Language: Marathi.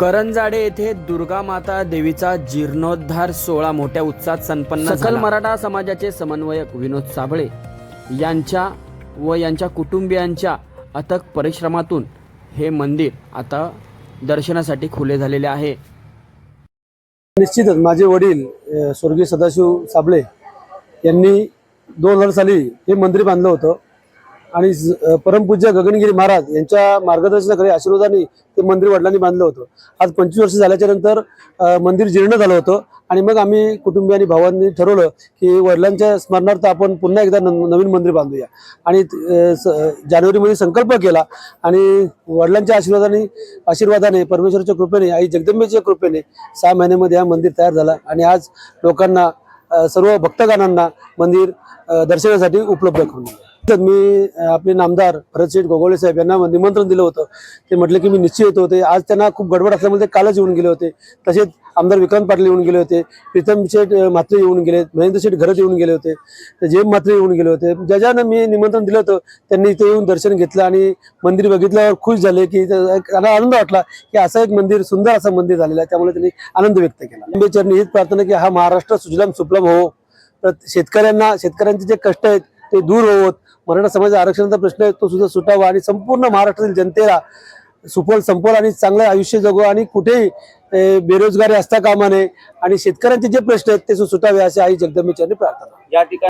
करंजाडे येथे दुर्गा माता देवीचा जीर्णोद्धार सोहळा मोठ्या उत्साहात संपन्न सकल मराठा समाजाचे समन्वयक विनोद साबळे यांच्या व यांच्या कुटुंबियांच्या अथक परिश्रमातून हे मंदिर आता दर्शनासाठी खुले झालेले आहे. निश्चितच माझे वडील अ, स्वर्गीय सदाशिव साबळे यांनी दोन हजार साली हे मंदिर बांधलं होतं. आणि ज- परमपूज्य गगनगिरी महाराज यांच्या मार्गदर्शनाकडे आशीर्वादाने ते मंदिर वडिलांनी बांधलं होतं. आज पंचवीस वर्ष झाल्याच्यानंतर मंदिर जीर्ण झालं होतं. आणि मग आम्ही कुटुंबीय आणि भावांनी ठरवलं की वडिलांच्या स्मरणार्थ आपण पुन्हा एकदा न- नवीन मंदिर बांधूया. आणि स- जानेवारीमध्ये संकल्प केला आणि वडिलांच्या आशीर्वादाने आशीर्वादाने परमेश्वराच्या कृपेने आई जगदंबेच्या कृपेने सहा महिन्यामध्ये हा मंदिर तयार झाला. आणि आज लोकांना सर्व भक्तगणांना मंदिर दर्शनासाठी उपलब्ध करून दिलं. मी आपले नामदार भरतशेठ गोगोळे साहेब यांना निमंत्रण दिलं होतं. ते म्हटले की मी निश्चित येत होते. आज त्यांना खूप गडबड असल्यामुळे ते कालच येऊन गेले होते. तसेच आमदार विक्रांत पाटील येऊन गेले होते. प्रीतम शेठ मात्रे म्हात्रे येऊन गेले महेंद्र शेठ घरत येऊन गेले होते. जेम म्हात्रे येऊन गेले होते. ज्या ज्यानं मी निमंत्रण दिलं होतं त्यांनी इथे येऊन दर्शन घेतलं आणि मंदिर बघितल्यावर खुश झाले की त्यांना आनंद वाटला की असं एक मंदिर सुंदर असं मंदिर झालेलं आहे. त्यामुळे त्यांनी आनंद व्यक्त केला. आंबेचरणी हीच प्रार्थना की हा महाराष्ट्र सुजलाम सुफलाम हो. तर शेतकऱ्यांना शेतकऱ्यांचे जे कष्ट आहेत ते दूर होत. मराठा समाज आरक्षणाचा प्रश्न आहे तो सुद्धा सुटावा आणि संपूर्ण महाराष्ट्रातील जनतेला सुफल संपल आणि चांगलं आयुष्य जगू आणि कुठेही बेरोजगारी असता कामा नये. आणि शेतकऱ्यांचे जे प्रश्न आहेत ते सुटावे असे आई जगदंबेचरणी प्रार्थना. या ठिकाणी